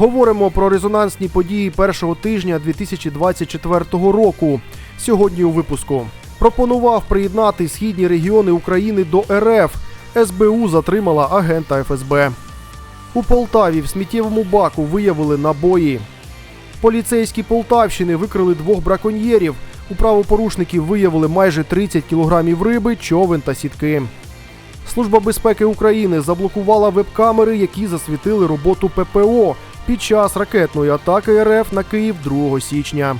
Говоримо про резонансні події першого тижня 2024 року. Сьогодні у випуску пропонував приєднати східні регіони України до РФ. СБУ затримала агента ФСБ. У Полтаві в сміттєвому баку виявили набої. Поліцейські Полтавщини викрили двох браконьєрів. У правопорушників виявили майже 30 кілограмів риби, човен та сітки. Служба безпеки України заблокувала веб-камери, які засвітили роботу ППО під час ракетної атаки РФ на Київ 2 січня.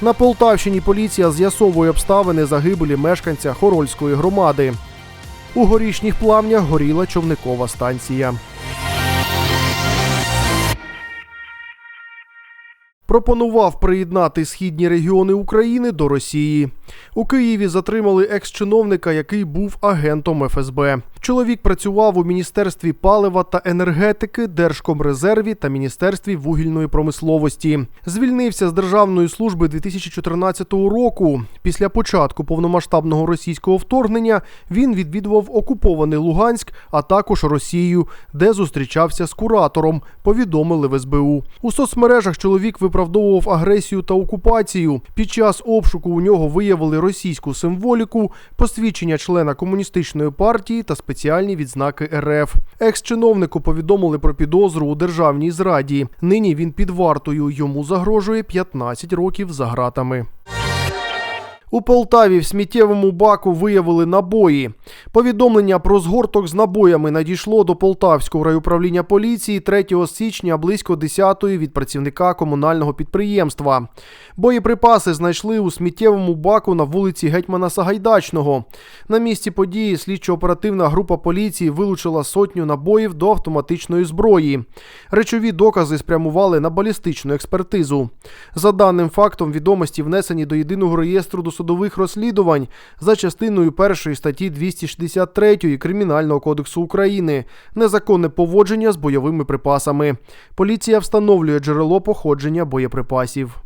На Полтавщині поліція з'ясовує обставини загибелі мешканця Хорольської громади. У горішніх плавнях горіла човникова станція. Пропонував приєднати східні регіони України до Росії. У Києві затримали екс-чиновника, який був агентом ФСБ. Чоловік працював у міністерстві палива та енергетики, Держкомрезерві та міністерстві вугільної промисловості. Звільнився з державної служби 2014 року. Після початку повномасштабного російського вторгнення він відвідував окупований Луганськ, а також Росію, де зустрічався з куратором. Повідомили в СБУ. У соцмережах чоловік виправдовував агресію та окупацію. Під час обшуку у нього виявили російську символіку, посвідчення члена комуністичної партії та спеціальні відзнаки РФ. Екс-чиновнику повідомили про підозру у державній зраді. Нині він під вартою. Йому загрожує 15 років за ґратами. У Полтаві в сміттєвому баку виявили набої. Повідомлення про згорток з набоями надійшло до Полтавського райуправління поліції 3 січня близько 10-ї від працівника комунального підприємства. Боєприпаси знайшли у сміттєвому баку на вулиці Гетьмана Сагайдачного. На місці події слідчо-оперативна група поліції вилучила сотню набоїв до автоматичної зброї. Речові докази спрямували на балістичну експертизу. За даним фактом, відомості внесені до єдиного реєстру досудових розслідувань за частиною першої статті 263 Кримінального кодексу України незаконне поводження з бойовими припасами. Поліція встановлює джерело походження боєприпасів.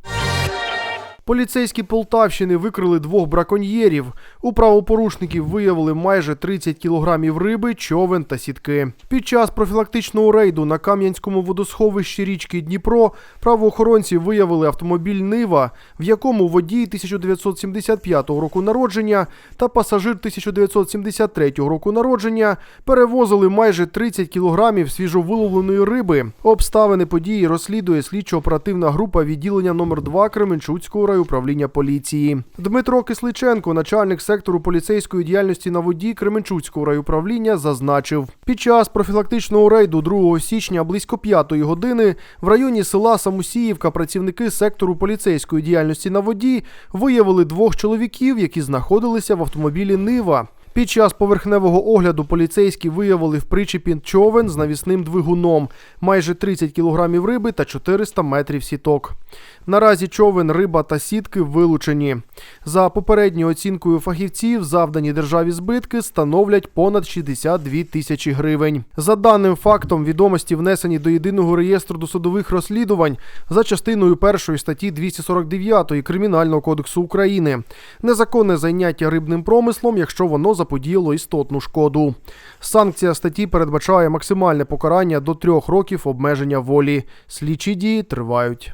Поліцейські Полтавщини викрили двох браконьєрів. У правопорушників виявили майже 30 кілограмів риби, човен та сітки. Під час профілактичного рейду на Кам'янському водосховищі річки Дніпро правоохоронці виявили автомобіль Нива, в якому водій 1975 року народження та пасажир 1973 року народження перевозили майже 30 кілограмів свіжовиловленої риби. Обставини події розслідує слідчо-оперативна група відділення номер 2 Кременчуцького райуправління поліції. Дмитро Кисличенко, начальник сектору поліцейської діяльності на воді Кременчуцького райуправління, зазначив, під час профілактичного рейду 2 січня близько 5 години в районі села Самусіївка працівники сектору поліцейської діяльності на воді виявили двох чоловіків, які знаходилися в автомобілі Нива. Під час поверхневого огляду поліцейські виявили в причепі човен з навісним двигуном, майже 30 кілограмів риби та 400 метрів сіток. Наразі човен, риба та сітки вилучені. За попередньою оцінкою фахівців, завдані державі збитки становлять понад 62 тисячі гривень. За даним фактом, відомості внесені до єдиного реєстру досудових розслідувань за частиною першої статті 249 Кримінального кодексу України. Незаконне зайняття рибним промислом, якщо воно заподіяло істотну шкоду. Санкція статті передбачає максимальне покарання до трьох років обмеження волі. Слідчі дії тривають.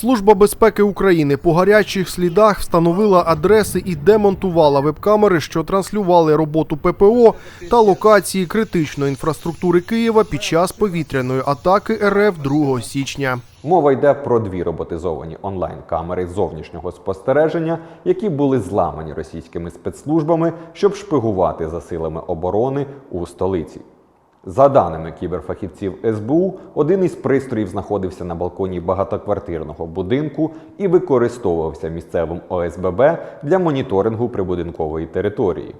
Служба безпеки України по гарячих слідах встановила адреси і демонтувала веб-камери, що транслювали роботу ППО та локації критичної інфраструктури Києва під час повітряної атаки РФ 2 січня. Мова йде про дві роботизовані онлайн-камери зовнішнього спостереження, які були зламані російськими спецслужбами, щоб шпигувати за силами оборони у столиці. За даними кіберфахівців СБУ, один із пристроїв знаходився на балконі багатоквартирного будинку і використовувався місцевим ОСББ для моніторингу прибудинкової території.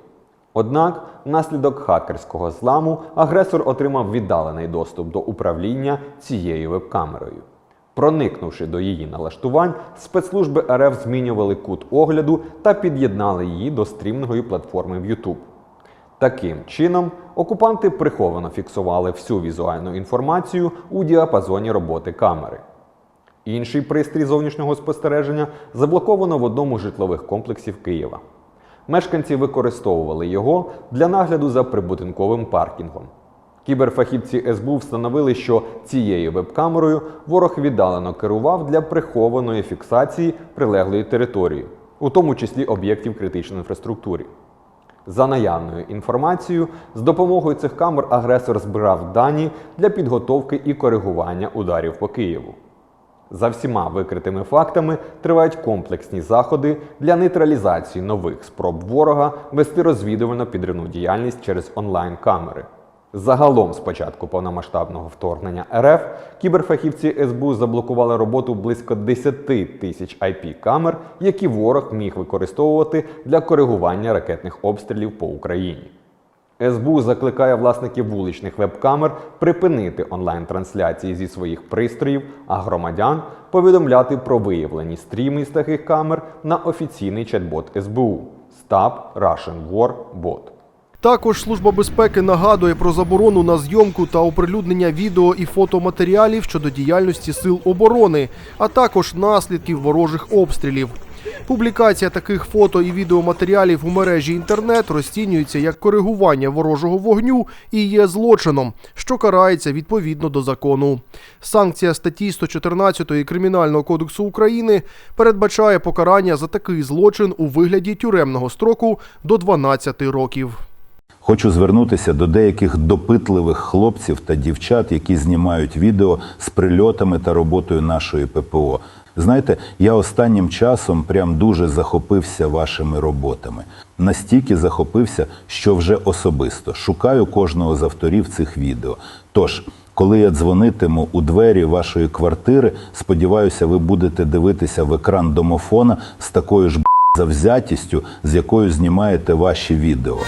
Однак, внаслідок хакерського зламу агресор отримав віддалений доступ до управління цією веб-камерою. Проникнувши до її налаштувань, спецслужби РФ змінювали кут огляду та під'єднали її до стрімної платформи в YouTube. Таким чином, окупанти приховано фіксували всю візуальну інформацію у діапазоні роботи камери. Інший пристрій зовнішнього спостереження заблоковано в одному з житлових комплексів Києва. Мешканці використовували його для нагляду за прибудинковим паркінгом. Кіберфахівці СБУ встановили, що цією веб-камерою ворог віддалено керував для прихованої фіксації прилеглої території, у тому числі об'єктів критичної інфраструктури. За наявною інформацією, з допомогою цих камер агресор збирав дані для підготовки і коригування ударів по Києву. За всіма викритими фактами тривають комплексні заходи для нейтралізації нових спроб ворога вести розвідувально підривну діяльність через онлайн-камери. Загалом, з початку повномасштабного вторгнення РФ, кіберфахівці СБУ заблокували роботу близько 10 тисяч IP-камер, які ворог міг використовувати для коригування ракетних обстрілів по Україні. СБУ закликає власників вуличних веб-камер припинити онлайн-трансляції зі своїх пристроїв, а громадян повідомляти про виявлені стріми з таких камер на офіційний чат-бот СБУ Stop Russian War Bot. Також Служба безпеки нагадує про заборону на зйомку та оприлюднення відео і фотоматеріалів щодо діяльності сил оборони, а також наслідків ворожих обстрілів. Публікація таких фото і відеоматеріалів у мережі інтернет розцінюється як коригування ворожого вогню і є злочином, що карається відповідно до закону. Санкція статті 114 Кримінального кодексу України передбачає покарання за такий злочин у вигляді тюремного строку до 12 років. Хочу звернутися до деяких допитливих хлопців та дівчат, які знімають відео з прильотами та роботою нашої ППО. Знаєте, я останнім часом прям дуже захопився вашими роботами. Настільки захопився, що вже особисто шукаю кожного з авторів цих відео. Тож, коли я дзвонитиму у двері вашої квартири, сподіваюся, ви будете дивитися в екран домофона з такою ж завзятістю, з якою знімаєте ваші відео.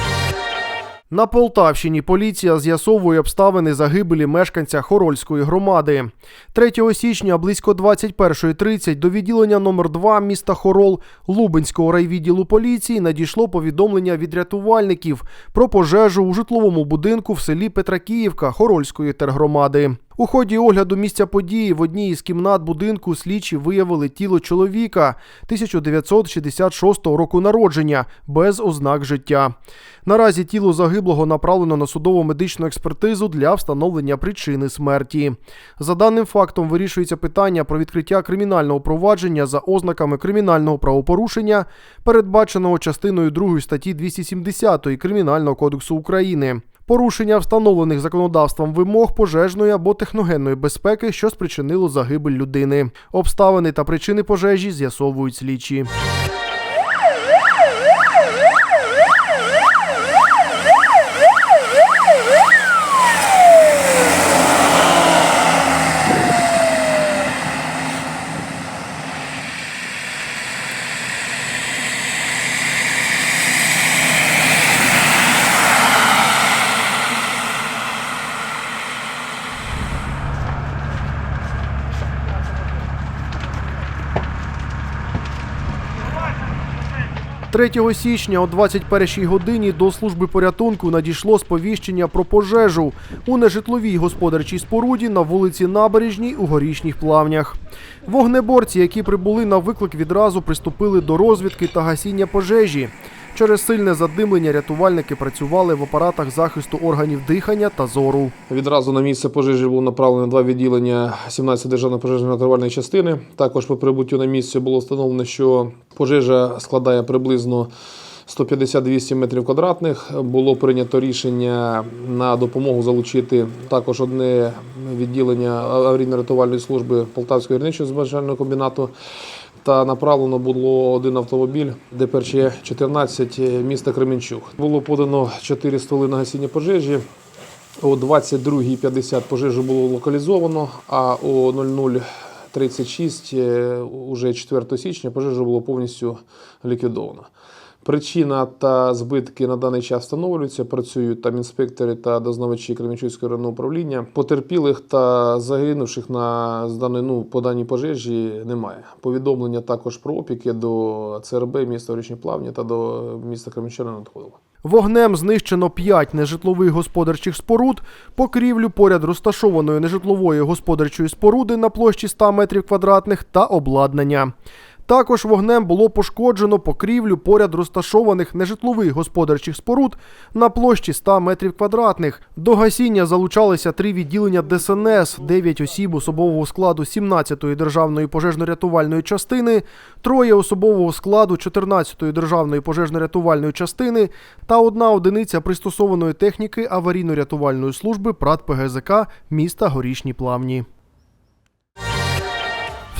На Полтавщині поліція з'ясовує обставини загибелі мешканця Хорольської громади. 3 січня близько 21.30 до відділення номер 2 міста Хорол Лубенського райвідділу поліції надійшло повідомлення від рятувальників про пожежу у житловому будинку в селі Петракіївка Хорольської тергромади. У ході огляду місця події в одній із кімнат будинку слідчі виявили тіло чоловіка 1966 року народження без ознак життя. Наразі тіло загиблого направлено на судово медичну експертизу для встановлення причини смерті. За даним фактом вирішується питання про відкриття кримінального провадження за ознаками кримінального правопорушення, передбаченого частиною 2 статті 270 Кримінального кодексу України. Порушення встановлених законодавством вимог пожежної або техногенної безпеки, що спричинило загибель людини. Обставини та причини пожежі з'ясовують слідчі. – 3 січня о 21 годині до служби порятунку надійшло сповіщення про пожежу у нежитловій господарчій споруді на вулиці Набережній у горішніх плавнях. Вогнеборці, які прибули на виклик, відразу приступили до розвідки та гасіння пожежі. Через сильне задимлення рятувальники працювали в апаратах захисту органів дихання та зору. Відразу на місце пожежі було направлено два відділення 17 державної пожежної рятувальної частини. Також по прибуттю на місце було встановлено, що пожежа складає приблизно 150-200 метрів квадратних. Було прийнято рішення на допомогу залучити також одне відділення аварійно-рятувальної служби Полтавського гірничого збережального комбінату. Та направлено було один автомобіль ДПРЧ 14 міста Кременчук. Було подано 4 столи на гасіння пожежі. О 22.50 пожежу було локалізовано, а о 00.36 е, уже 4 січня пожежа було повністю ліквідовано. Причина та збитки на даний час встановлюються. Працюють там інспектори та дознавачі Кременчуцького районного управління. Потерпілих та загинувших на з даної, ну, по даній пожежі немає. Повідомлення також про опіки до ЦРБ міста Горішні Плавні та до міста Кременчука не надходило. Вогнем знищено 5 нежитлових господарчих споруд, покрівлю поряд розташованої нежитлової господарчої споруди на площі 100 метрів квадратних та обладнання. Також вогнем було пошкоджено покрівлю поряд розташованих нежитлових господарчих споруд на площі 100 метрів квадратних. До гасіння залучалися три відділення ДСНС, 9 осіб особового складу 17-ї державної пожежно-рятувальної частини, троє особового складу 14-ї державної пожежно-рятувальної частини та одна одиниця пристосованої техніки аварійно-рятувальної служби ПРАТ ПГЗК міста Горішні Плавні.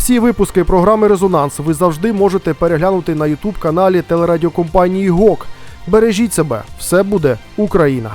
Всі випуски програми Резонанс ви завжди можете переглянути на Ютуб каналі телерадіокомпанії ГОК. Бережіть себе, все буде Україна!